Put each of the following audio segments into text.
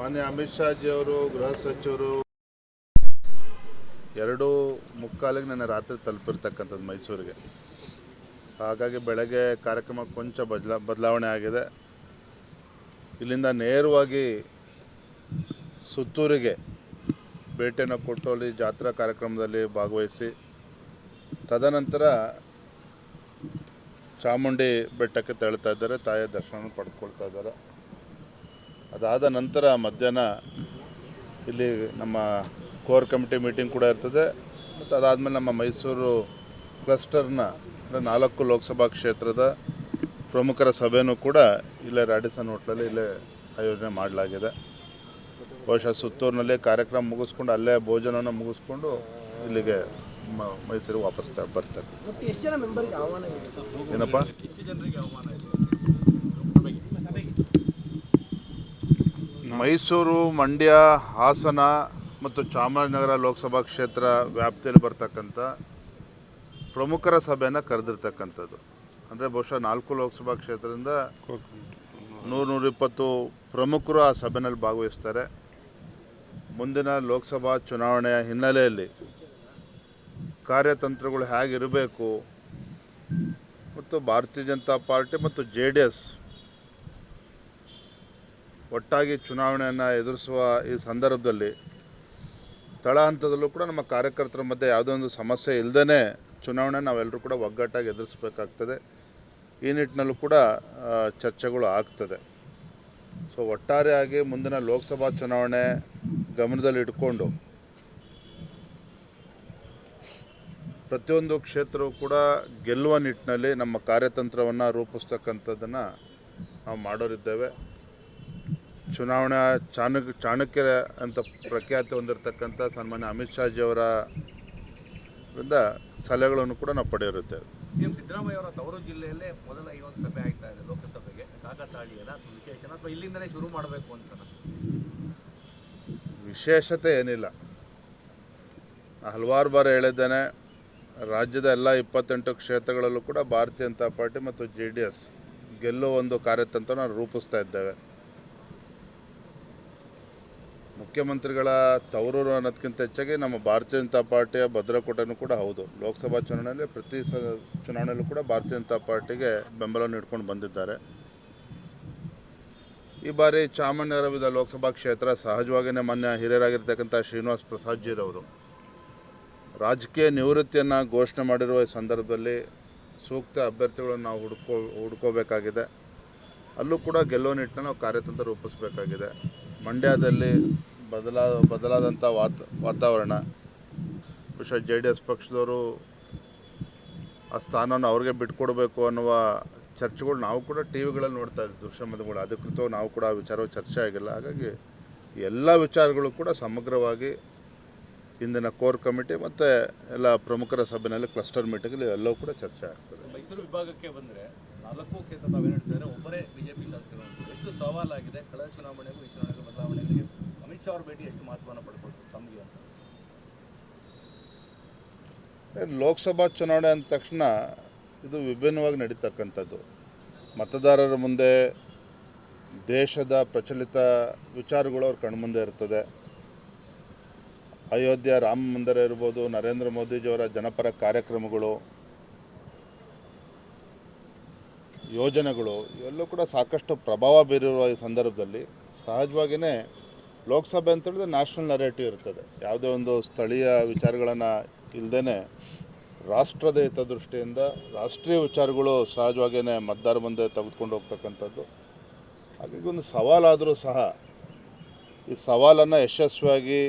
ಮಾನ್ಯ ಅಮಿತ್ ಶಾಜಿಯವರು ಗೃಹ ಸಚಿವರು, ಎರಡು ಮುಕ್ಕಾಲಿಗೆ ನನ್ನ ರಾತ್ರಿ ತಲುಪಿರ್ತಕ್ಕಂಥದ್ದು ಮೈಸೂರಿಗೆ. ಹಾಗಾಗಿ ಬೆಳಗ್ಗೆ ಕಾರ್ಯಕ್ರಮ ಕೊಂಚ ಬದಲ, ಬದಲಾವಣೆ ಆಗಿದೆ. ಇಲ್ಲಿಂದ ನೇರವಾಗಿ ಸುತ್ತೂರಿಗೆ ಭೇಟಿಯನ್ನು ಕೊಟ್ಟು ಅಲ್ಲಿ ಜಾತ್ರಾ ಕಾರ್ಯಕ್ರಮದಲ್ಲಿ ಭಾಗವಹಿಸಿ, ತದನಂತರ ಚಾಮುಂಡಿ ಬೆಟ್ಟಕ್ಕೆ ತೆರಳ್ತಾ ಇದ್ದಾರೆ, ತಾಯಿಯ ದರ್ಶನ ಪಡೆದುಕೊಳ್ತಾ ಇದ್ದಾರೆ. ಅದಾದ ನಂತರ ಮಧ್ಯಾಹ್ನ ಇಲ್ಲಿ ನಮ್ಮ ಕೋರ್ ಕಮಿಟಿ ಮೀಟಿಂಗ್ ಕೂಡ ಇರ್ತದೆ. ಮತ್ತು ಅದಾದಮೇಲೆ ನಮ್ಮ ಮೈಸೂರು ಕ್ಲಸ್ಟರ್ನ ಅಂದರೆ ನಾಲ್ಕು ಲೋಕಸಭಾ ಕ್ಷೇತ್ರದ ಪ್ರಮುಖರ ಸಭೆಯೂ ಕೂಡ ಇಲ್ಲೇ ರಾಡಿಸನ್ ಹೋಟ್ಲಲ್ಲಿ ಇಲ್ಲೇ ಆಯೋಜನೆ ಮಾಡಲಾಗಿದೆ. ಬಹುಶಃ ಸುತ್ತೂರಿನಲ್ಲಿ ಕಾರ್ಯಕ್ರಮ ಮುಗಿಸ್ಕೊಂಡು ಅಲ್ಲೇ ಭೋಜನವನ್ನು ಮುಗಿಸ್ಕೊಂಡು ಇಲ್ಲಿಗೆ ಮ- ಮೈಸೂರಿಗೆ ವಾಪಸ್ ತ- ಬರ್ತಾರೆ. ಒಟ್ಟು ಎಷ್ಟು ಜನ ಆಹ್ವಾನ ಇದೆ ಏನಪ್ಪ? ಮೈಸೂರು, ಮಂಡ್ಯ, ಹಾಸನ ಮತ್ತು ಚಾಮರಾಜನಗರ ಲೋಕಸಭಾ ಕ್ಷೇತ್ರ ವ್ಯಾಪ್ತಿಯಲ್ಲಿ ಬರ್ತಕ್ಕಂಥ ಪ್ರಮುಖರ ಸಭೆಯನ್ನು ಕರೆದಿರ್ತಕ್ಕಂಥದ್ದು. ಅಂದರೆ ಬಹುಶಃ ನಾಲ್ಕು ಲೋಕಸಭಾ ಕ್ಷೇತ್ರದಿಂದ ನೂರು ನೂರಿಪ್ಪತ್ತು ಪ್ರಮುಖರು ಆ ಸಭೆಯಲ್ಲಿ ಭಾಗವಹಿಸ್ತಾರೆ. ಮುಂದಿನ ಲೋಕಸಭಾ ಚುನಾವಣೆಯ ಹಿನ್ನೆಲೆಯಲ್ಲಿ ಕಾರ್ಯತಂತ್ರಗಳು ಹೇಗಿರಬೇಕು ಮತ್ತು ಭಾರತೀಯ ಜನತಾ ಪಾರ್ಟಿ ಮತ್ತು ಜೆ ಡಿ ಎಸ್ ಒಟ್ಟಾಗಿ ಚುನಾವಣೆಯನ್ನು ಎದುರಿಸುವ ಈ ಸಂದರ್ಭದಲ್ಲಿ ತಳ ಹಂತದಲ್ಲೂ ಕೂಡ ನಮ್ಮ ಕಾರ್ಯಕರ್ತರ ಮಧ್ಯೆ ಯಾವುದೋ ಒಂದು ಸಮಸ್ಯೆ ಇಲ್ಲದೇ ಚುನಾವಣೆ ನಾವೆಲ್ಲರೂ ಕೂಡ ಒಗ್ಗಟ್ಟಾಗಿ ಎದುರಿಸಬೇಕಾಗ್ತದೆ. ಈ ನಿಟ್ಟಿನಲ್ಲೂ ಕೂಡ ಚರ್ಚೆಗಳು ಆಗ್ತದೆ. ಸೊ ಒಟ್ಟಾರೆಯಾಗಿ ಮುಂದಿನ ಲೋಕಸಭಾ ಚುನಾವಣೆ ಗಮನದಲ್ಲಿ ಇಟ್ಕೊಂಡು ಪ್ರತಿಯೊಂದು ಕ್ಷೇತ್ರವೂ ಕೂಡ ಗೆಲ್ಲುವ ನಿಟ್ಟಿನಲ್ಲಿ ನಮ್ಮ ಕಾರ್ಯತಂತ್ರವನ್ನು ರೂಪಿಸ್ತಕ್ಕಂಥದ್ದನ್ನು ನಾವು ಮಾಡೋರಿದ್ದೇವೆ. ಚುನಾವಣಾ ಚಾಣಕ್ ಚಾಣಕ್ಯರ ಅಂತ ಪ್ರಖ್ಯಾತಿ ಹೊಂದಿರತಕ್ಕಂಥ ಸನ್ಮಾನ್ಯ ಅಮಿತ್ ಶಾಜಿಯವರ ಸಲಹೆಗಳನ್ನು ಕೂಡ ನಾವು ಪಡೆಯಿರುತ್ತೇವೆ ಸಿಎಂ ಸಿದ್ದರಾಮಯ್ಯ ಅವರ ತವರು ಜಿಲ್ಲೆಯಲ್ಲೇ ಮೊದಲ ಈ ಒಂದು ಸಭೆ ಆಗ್ತಾ ಇದೆ ಲೋಕಸಭೆಗೆ. ಕಾಕತಾಳೀಯನ ವಿಶೇಷನ ಅಥವಾ ಇಲ್ಲಿಂದನೇ ಶುರು ಮಾಡಬೇಕು ಅಂತ ವಿಶೇಷತೆ ಏನಿಲ್ಲ. ಹಲವಾರು ಬಾರಿ ಹೇಳಿದ್ದೇನೆ ರಾಜ್ಯದ ಎಲ್ಲ ಇಪ್ಪತ್ತೆಂಟು ಕ್ಷೇತ್ರಗಳಲ್ಲೂ ಕೂಡ ಭಾರತೀಯ ಜನತಾ ಪಾರ್ಟಿ ಮತ್ತು ಜೆ ಡಿ ಎಸ್ ಗೆಲ್ಲುವ ಒಂದು ಕಾರ್ಯತಂತ್ರನ ರೂಪಿಸ್ತಾ ಇದ್ದೇವೆ. ಮುಖ್ಯಮಂತ್ರಿಗಳ ತವರೂರು ಅನ್ನೋದಕ್ಕಿಂತ ಹೆಚ್ಚಾಗಿ ನಮ್ಮ ಭಾರತೀಯ ಜನತಾ ಪಾರ್ಟಿಯ ಭದ್ರಕೋಟೆನೂ ಕೂಡ ಹೌದು. ಲೋಕಸಭಾ ಚುನಾವಣೆಯಲ್ಲಿ ಪ್ರತಿ ಸ ಚುನಾವಣೆಯಲ್ಲೂ ಕೂಡ ಭಾರತೀಯ ಜನತಾ ಪಾರ್ಟಿಗೆ ಬೆಂಬಲ ನೀಡ್ಕೊಂಡು ಬಂದಿದ್ದಾರೆ. ಈ ಬಾರಿ ಚಾಮರಾಜನಗರ ಲೋಕಸಭಾ ಕ್ಷೇತ್ರ ಸಹಜವಾಗಿಯೇ ಮಾನ್ಯ ಹಿರಿಯರಾಗಿರ್ತಕ್ಕಂಥ ಶ್ರೀನಿವಾಸ್ ಪ್ರಸಾದ್ ಜಿರವರು ರಾಜಕೀಯ ನಿವೃತ್ತಿಯನ್ನು ಘೋಷಣೆ ಮಾಡಿರುವ ಸಂದರ್ಭದಲ್ಲಿ ಸೂಕ್ತ ಅಭ್ಯರ್ಥಿಗಳನ್ನು ನಾವು ಹುಡ್ಕೋ, ಹುಡ್ಕೋಬೇಕಾಗಿದೆ. ಅಲ್ಲೂ ಕೂಡ ಗೆಲ್ಲುವ ನಿಟ್ಟಿನ ನಾವು ಕಾರ್ಯತಂತ್ರ ರೂಪಿಸಬೇಕಾಗಿದೆ. ಮಂಡ್ಯದಲ್ಲಿ ಬದಲಾ ಬದಲಾದಂಥ ವಾತ, ವಾತಾವರಣ. ಬಹುಶಃ ಜೆ ಡಿ ಎಸ್ ಪಕ್ಷದವರು ಆ ಸ್ಥಾನವನ್ನು ಅವ್ರಿಗೆ ಬಿಟ್ಕೊಡ್ಬೇಕು ಅನ್ನುವ ಚರ್ಚೆಗಳು ನಾವು ಕೂಡ ಟಿ ವಿಗಳಲ್ಲಿ ನೋಡ್ತಾ ಇದ್ವಿ. ದೃಶ್ಯಮಾಧ್ಯಮಗಳು ಅಧಿಕೃತವಾಗಿ ನಾವು ಕೂಡ ಆ ವಿಚಾರವು ಚರ್ಚೆ ಆಗಿಲ್ಲ. ಹಾಗಾಗಿ ಎಲ್ಲ ವಿಚಾರಗಳು ಕೂಡ ಸಮಗ್ರವಾಗಿ ಇಂದಿನ ಕೋರ್ ಕಮಿಟಿ ಮತ್ತು ಎಲ್ಲ ಪ್ರಮುಖರ ಸಭೆಯಲ್ಲಿ ಕ್ಲಸ್ಟರ್ ಮೀಟಿಂಗಲ್ಲಿ ಎಲ್ಲವೂ ಕೂಡ ಚರ್ಚೆ ಆಗ್ತದೆ. ಮೈಸೂರು ವಿಭಾಗಕ್ಕೆ ಬಂದರೆ ನಾಲ್ಕು ಕ್ಷೇತ್ರ ತಾವೇನು ಹೇಳ್ತಿದ್ದಾರೆ ಒಬ್ಬರೇ ಬಿಜೆಪಿ ಶಾಸಕರು. ಎಷ್ಟು ಸವಾಲಾಗಿದೆ? ಕಳೆದ ಚುನಾವಣೆಗೂ ಈ ಚುನಾವಣೆಗೂ ಬದಲಾವಣೆಗಳಿಗೆ ಅಮಿತ್ ಅವ್ರ ಭೇಟಿ ಎಷ್ಟು ಪಡ್ಕೊಳ್ತಾರೆ ಅಂತ. ಲೋಕಸಭಾ ಚುನಾವಣೆ ಅಂದ ತಕ್ಷಣ ಇದು ವಿಭಿನ್ನವಾಗಿ ನಡೀತಕ್ಕಂಥದ್ದು. ಮತದಾರರ ಮುಂದೆ ದೇಶದ ಪ್ರಚಲಿತ ವಿಚಾರಗಳು ಅವ್ರ ಕಣ್ಮುಂದೆ ಇರ್ತದೆ. ಅಯೋಧ್ಯೆ, ರಾಮ ಮಂದಿರ ಇರ್ಬೋದು, ನರೇಂದ್ರ ಮೋದಿಜಿಯವರ ಜನಪರ ಕಾರ್ಯಕ್ರಮಗಳು, ಯೋಜನೆಗಳು, ಇವೆಲ್ಲೂ ಕೂಡ ಸಾಕಷ್ಟು ಪ್ರಭಾವ ಬೀರಿರುವ ಈ ಸಂದರ್ಭದಲ್ಲಿ ಸಹಜವಾಗಿಯೇ ಲೋಕಸಭೆ ಅಂತ ಹೇಳಿದ್ರೆ ನ್ಯಾಷನಲ್ ನರೇಟಿವ್ ಇರ್ತದೆ. ಯಾವುದೇ ಒಂದು ಸ್ಥಳೀಯ ವಿಚಾರಗಳನ್ನು ಇಲ್ಲದೇ ರಾಷ್ಟ್ರದ ಹಿತದೃಷ್ಟಿಯಿಂದ ರಾಷ್ಟ್ರೀಯ ವಿಚಾರಗಳು ಸಹಜವಾಗಿಯೇ ಮತದಾರ ಮುಂದೆ ತೆಗೆದುಕೊಂಡು ಹೋಗ್ತಕ್ಕಂಥದ್ದು. ಹಾಗಾಗಿ ಒಂದು ಸವಾಲಾದರೂ ಸಹ ಈ ಸವಾಲನ್ನು ಯಶಸ್ವಿಯಾಗಿ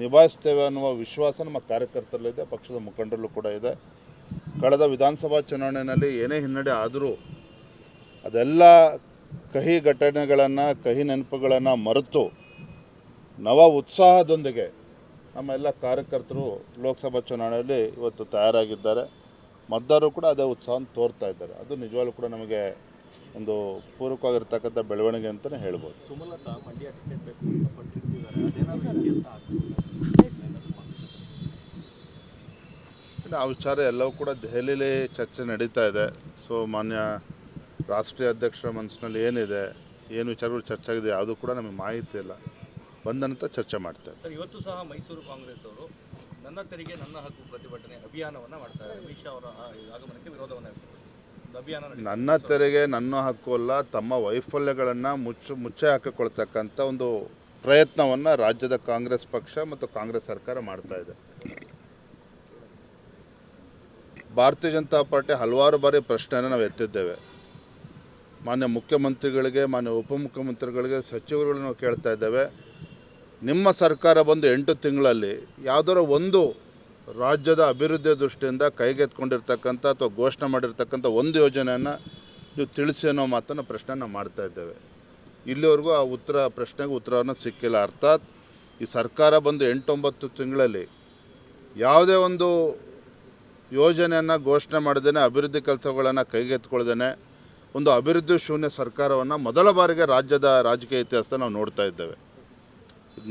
ನಿಭಾಯಿಸ್ತೇವೆ ಅನ್ನುವ ವಿಶ್ವಾಸ ನಮ್ಮ ಕಾರ್ಯಕರ್ತರಲ್ಲಿದೆ ಪಕ್ಷದ ಮುಖಂಡರಲ್ಲೂ ಕೂಡ ಇದೆ. ಕಳೆದ ವಿಧಾನಸಭಾ ಚುನಾವಣೆಯಲ್ಲಿ ಏನೇ ಹಿನ್ನಡೆ ಆದರೂ ಅದೆಲ್ಲ ಕಹಿ ಘಟನೆಗಳನ್ನು, ಕಹಿ ನೆನಪುಗಳನ್ನು ಮರೆತು ನವ ಉತ್ಸಾಹದೊಂದಿಗೆ ನಮ್ಮ ಎಲ್ಲ ಕಾರ್ಯಕರ್ತರು ಲೋಕಸಭಾ ಚುನಾವಣೆಯಲ್ಲಿ ಇವತ್ತು ತಯಾರಾಗಿದ್ದಾರೆ. ಮತದಾರರು ಕೂಡ ಅದೇ ಉತ್ಸಾಹ ತೋರ್ತಾ ಇದ್ದಾರೆ. ಅದು ನಿಜವಾಗ್ಲೂ ಕೂಡ ನಮಗೆ ಒಂದು ಪೂರಕವಾಗಿರ್ತಕ್ಕಂಥ ಬೆಳವಣಿಗೆ ಅಂತಲೇ ಹೇಳ್ಬೋದು. ಆ ವಿಚಾರ ಎಲ್ಲವೂ ಕೂಡ ದೆಹಲಿಯಲ್ಲಿ ಚರ್ಚೆ ನಡೀತಾ ಇದೆ. ಸೊ ಮಾನ್ಯ ರಾಷ್ಟ್ರೀಯ ಅಧ್ಯಕ್ಷರ ಮನಸ್ಸಿನಲ್ಲಿ ಏನಿದೆ ಏನು ವಿಚಾರಗಳು ಚರ್ಚೆ ಆಗಿದೆ ಯಾವುದೂ ಕೂಡ ನಮಗೆ ಮಾಹಿತಿ ಇಲ್ಲ. ಬಂದ ನಂತರ ಚರ್ಚೆ ಮಾಡ್ತೇವೆ ಸರ್ ಇವತ್ತು ಸಹ ಮೈಸೂರು ಕಾಂಗ್ರೆಸ್ ಅವರು ನನ್ನ ತೆರಿಗೆ ನನ್ನ ಹಕ್ಕು ಪ್ರತಿಭಟನೆ ಅಭಿಯಾನವನ್ನ ಮಾಡ್ತಾರೆ ಅಮಿತ್ ಶಾ ಅವರ ಆಗಮನಕ್ಕೆ ವಿರೋಧವನ್ನ ನನ್ನ ತೆರಿಗೆ ನನ್ನ ಹಕ್ಕು ಅಲ್ಲ ತಮ್ಮ ವೈಫಲ್ಯಗಳನ್ನು ಮುಚ್ಚ ಮುಚ್ಚೆ ಹಾಕಿಕೊಳ್ತಕ್ಕಂಥ ಒಂದು ಪ್ರಯತ್ನವನ್ನು ರಾಜ್ಯದ ಕಾಂಗ್ರೆಸ್ ಪಕ್ಷ ಮತ್ತು ಕಾಂಗ್ರೆಸ್ ಸರ್ಕಾರ ಮಾಡ್ತಾ ಇದೆ. ಭಾರತೀಯ ಜನತಾ ಪಾರ್ಟಿ ಹಲವಾರು ಬಾರಿ ಪ್ರಶ್ನೆಯನ್ನು ನಾವು ಎತ್ತಿದ್ದೇವೆ. ಮಾನ್ಯ ಮುಖ್ಯಮಂತ್ರಿಗಳಿಗೆ ಮಾನ್ಯ ಉಪಮುಖ್ಯಮಂತ್ರಿಗಳಿಗೆ ಸಚಿವರುಗಳು ನಾವು ಕೇಳ್ತಾ ಇದ್ದೇವೆ. ನಿಮ್ಮ ಸರ್ಕಾರ ಬಂದು ಎಂಟು ತಿಂಗಳಲ್ಲಿ ಯಾವುದರ ಒಂದು ರಾಜ್ಯದ ಅಭಿವೃದ್ಧಿಯ ದೃಷ್ಟಿಯಿಂದ ಕೈಗೆತ್ಕೊಂಡಿರ್ತಕ್ಕಂಥ ಅಥವಾ ಘೋಷಣೆ ಮಾಡಿರ್ತಕ್ಕಂಥ ಒಂದು ಯೋಜನೆಯನ್ನು ನೀವು ತಿಳಿಸಿ ಅನ್ನೋ ಮಾತನ್ನು ಪ್ರಶ್ನೆನ ಮಾಡ್ತಾ ಇದ್ದೇವೆ. ಇಲ್ಲಿವರೆಗೂ ಆ ಉತ್ತರ ಪ್ರಶ್ನೆಗೆ ಉತ್ತರವನ್ನು ಸಿಕ್ಕಿಲ್ಲ. ಅರ್ಥಾತ್ ಈ ಸರ್ಕಾರ ಬಂದು ಎಂಟೊಂಬತ್ತು ತಿಂಗಳಲ್ಲಿ ಯಾವುದೇ ಒಂದು ಯೋಜನೆಯನ್ನು ಘೋಷಣೆ ಮಾಡಿದ್ದೇನೆ, ಅಭಿವೃದ್ಧಿ ಕೆಲಸಗಳನ್ನು ಕೈಗೆತ್ಕೊಳ್ದೇನೆ ಒಂದು ಅಭಿವೃದ್ಧಿ ಶೂನ್ಯ ಸರ್ಕಾರವನ್ನು ಮೊದಲ ಬಾರಿಗೆ ರಾಜ್ಯದ ರಾಜಕೀಯ ಇತಿಹಾಸ ನಾವು ನೋಡ್ತಾ ಇದ್ದೇವೆ. ಇದು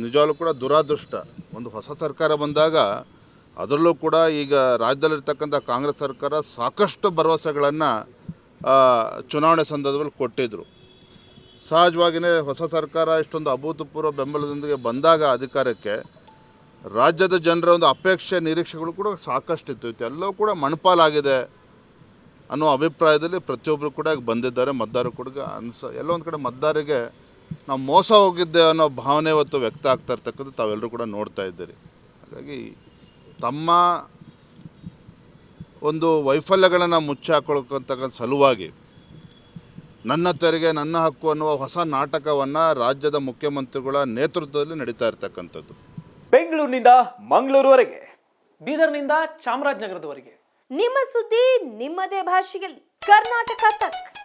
ನಿಜವಾಗ್ಲೂ ಕೂಡ ದುರಾದೃಷ್ಟ. ಒಂದು ಹೊಸ ಸರ್ಕಾರ ಬಂದಾಗ ಅದರಲ್ಲೂ ಕೂಡ ಈಗ ರಾಜ್ಯದಲ್ಲಿರ್ತಕ್ಕಂಥ ಕಾಂಗ್ರೆಸ್ ಸರ್ಕಾರ ಸಾಕಷ್ಟು ಭರವಸೆಗಳನ್ನು ಚುನಾವಣೆ ಸಂದರ್ಭದಲ್ಲಿ ಕೊಟ್ಟಿದ್ದರು ಸಹಜವಾಗಿಯೇ ಹೊಸ ಸರ್ಕಾರ ಇಷ್ಟೊಂದು ಅಭೂತಪೂರ್ವ ಬೆಂಬಲದೊಂದಿಗೆ ಬಂದಾಗ ಅಧಿಕಾರಕ್ಕೆ ರಾಜ್ಯದ ಜನರ ಒಂದು ಅಪೇಕ್ಷೆ, ನಿರೀಕ್ಷೆಗಳು ಕೂಡ ಸಾಕಷ್ಟಿತ್ತು. ಎಲ್ಲವೂ ಕೂಡ ಮಣಪಾಲಾಗಿದೆ ಅನ್ನೋ ಅಭಿಪ್ರಾಯದಲ್ಲಿ ಪ್ರತಿಯೊಬ್ಬರು ಕೂಡ ಬಂದಿದ್ದಾರೆ. ಮತದಾರರು ಕೂಡ ಅನ್ಸ ಎಲ್ಲೊಂದು ಕಡೆ ಮತದಾರರಿಗೆ ನಾವು ಮೋಸ ಹೋಗಿದ್ದೆ ಅನ್ನೋ ಭಾವನೆ ಇವತ್ತು ವ್ಯಕ್ತ ಆಗ್ತಾ ಇರ್ತಕ್ಕಂಥ ತಾವೆಲ್ಲರೂ ಕೂಡ ನೋಡ್ತಾ ಇದ್ದೀರಿ. ಹಾಗಾಗಿ ತಮ್ಮ ಒಂದು ವೈಫಲ್ಯಗಳನ್ನು ಮುಚ್ಚಿ ಹಾಕೊಳ್ತಕ್ಕಂಥ ಸಲುವಾಗಿ ನನ್ನ ತೆರಿಗೆ ನನ್ನ ಹಕ್ಕು ಅನ್ನುವ ಹೊಸ ನಾಟಕವನ್ನು ರಾಜ್ಯದ ಮುಖ್ಯಮಂತ್ರಿಗಳ ನೇತೃತ್ವದಲ್ಲಿ ನಡೀತಾ ಇರ್ತಕ್ಕಂಥದ್ದು. ಬೆಂಗಳೂರಿನಿಂದ ಮಂಗಳೂರುವರೆಗೆ ಬೀದರ್ನಿಂದ ಚಾಮರಾಜನಗರದವರೆಗೆ. ನಿಮ್ಮ ಸುದ್ದಿ ನಿಮ್ಮದೇ ಭಾಷೆಯಲ್ಲಿ. ಕರ್ನಾಟಕ ತಕ್.